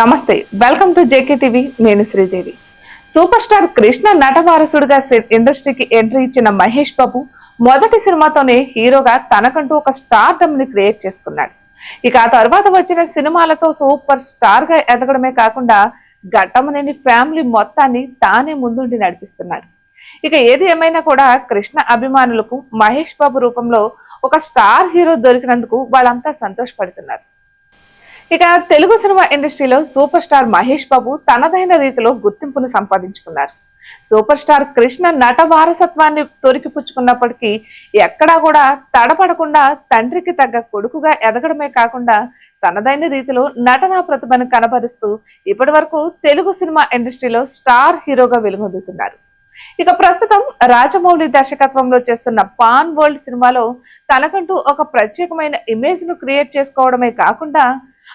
నమస్తే welcome to JK TV నేను Sridevi. Super star Krishna నటవారసుడిగా ఇండస్ట్రీకి ఎంట్రీ ఇచ్చిన మహేష్ బాబు మొదటి సినిమాతోనే హీరోగా తనకంటూ ఒక స్టార్ని క్రియేట్ చేసుకున్నాడు. ఇక ఆ తర్వాత వచ్చిన సినిమాలతో సూపర్ స్టార్గా ఎదగడమే కాకుండా ఘట్టమనేని ఫ్యామిలీ మొత్తాన్ని తానే ముందుండి నడిపిస్తున్నాడు. ఇక ఏది ఏమైనా కూడా కృష్ణ అభిమానులకు మహేష్ బాబు రూపంలో ఒక స్టార్ హీరో దొరికినందుకు వాళ్ళంతా సంతోషపడుతున్నారు. ఇక తెలుగు సినిమా ఇండస్ట్రీలో సూపర్ స్టార్ మహేష్ బాబు తనదైన రీతిలో గుర్తింపును సంపాదించుకున్నారు. సూపర్ స్టార్ కృష్ణ నట వారసత్వాన్ని తొరికిపుచ్చుకున్నప్పటికీ ఎక్కడా కూడా తడపడకుండా తండ్రికి తగ్గ కొడుకుగా ఎదగడమే కాకుండా తనదైన రీతిలో నటనా ప్రతిభను కనబరుస్తూ ఇప్పటి వరకు తెలుగు సినిమా ఇండస్ట్రీలో స్టార్ హీరోగా వెలుగొందుతున్నారు. ఇక ప్రస్తుతం రాజమౌళి దర్శకత్వంలో చేస్తున్న పాన్ వరల్డ్ సినిమాలో తనకంటూ ఒక ప్రత్యేకమైన ఇమేజ్ను క్రియేట్ చేసుకోవడమే కాకుండా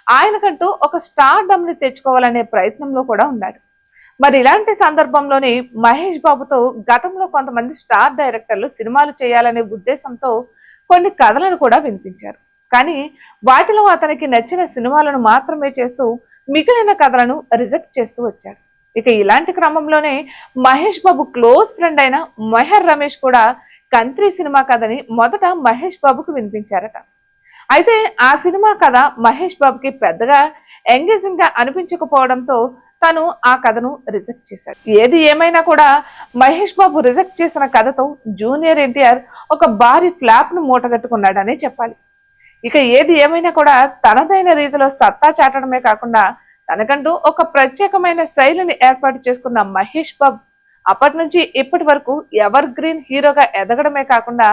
ఆయనకంటూ ఒక స్టార్ డమ్ని తెచ్చుకోవాలనే ప్రయత్నంలో కూడా ఉన్నాడు మరి ఇలాంటి సందర్భంలోనే మహేష్ బాబుతో గతంలో కొంతమంది స్టార్ డైరెక్టర్లు సినిమాలు చేయాలనే ఉద్దేశంతో కొన్ని కథలను కూడా వినిపించారు. కానీ వాటిలో అతనికి నచ్చిన సినిమాలను మాత్రమే చేస్తూ మిగిలిన కథలను రిజెక్ట్ చేస్తూ వచ్చారు. ఇక ఇలాంటి క్రమంలోనే మహేష్ బాబు క్లోజ్ ఫ్రెండ్ అయిన మెహర్ రమేష్ కూడా కంత్రి సినిమా కథని మొదట మహేష్ బాబుకు వినిపించారట. అయితే ఆ సినిమా కథ మహేష్ బాబుకి పెద్దగా ఎంగేజింగ్గా అనిపించకపోవడంతో తను ఆ కథను రిజెక్ట్ చేశాడు. ఏది ఏమైనా కూడా మహేష్ బాబు రిజెక్ట్ చేసిన కథతో జూనియర్ ఎన్టీఆర్ ఒక భారీ ఫ్లాప్ను మూటగట్టుకున్నాడనే చెప్పాలి. ఇక ఏది ఏమైనా కూడా తనదైన రీతిలో సత్తా చాటడమే కాకుండా తనకంటూ ఒక ప్రత్యేకమైన శైలిని ఏర్పాటు చేసుకున్న మహేష్ బాబు అప్పటి నుంచి ఇప్పటి వరకు ఎవర్ గ్రీన్ హీరోగా ఎదగడమే కాకుండా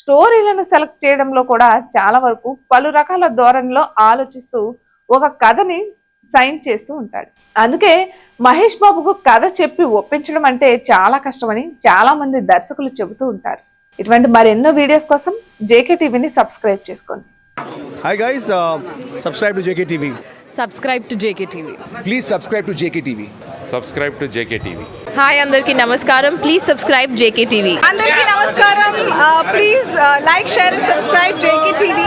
స్టోరీలను సెలెక్ట్ చేయడంలో కూడా చాలా వరకు పలు రకాల ధోరణిలో ఆలోచిస్తూ ఒక కథని సైన్ చేస్తూ ఉంటాడు. అందుకే మహేష్ బాబుకు కథ చెప్పి ఒప్పించడం అంటే చాలా కష్టమని చాలా మంది దర్శకులు చెబుతూ ఉంటారు. ఇటువంటి మరెన్నో వీడియోస్ కోసం జేకే టీవీని సబ్స్క్రైబ్ చేసుకోండి. Hi guys, uh, subscribe to JKTV. Subscribe to JK TV Please subscribe to JKTV. subscribe to JKTV. Hi అందరికీ నమస్కారం. ప్లీజ్ సబ్స్క్రైబ్ జేకే టీవీ అందరికీ నమస్కారం. Please like share and subscribe JK TV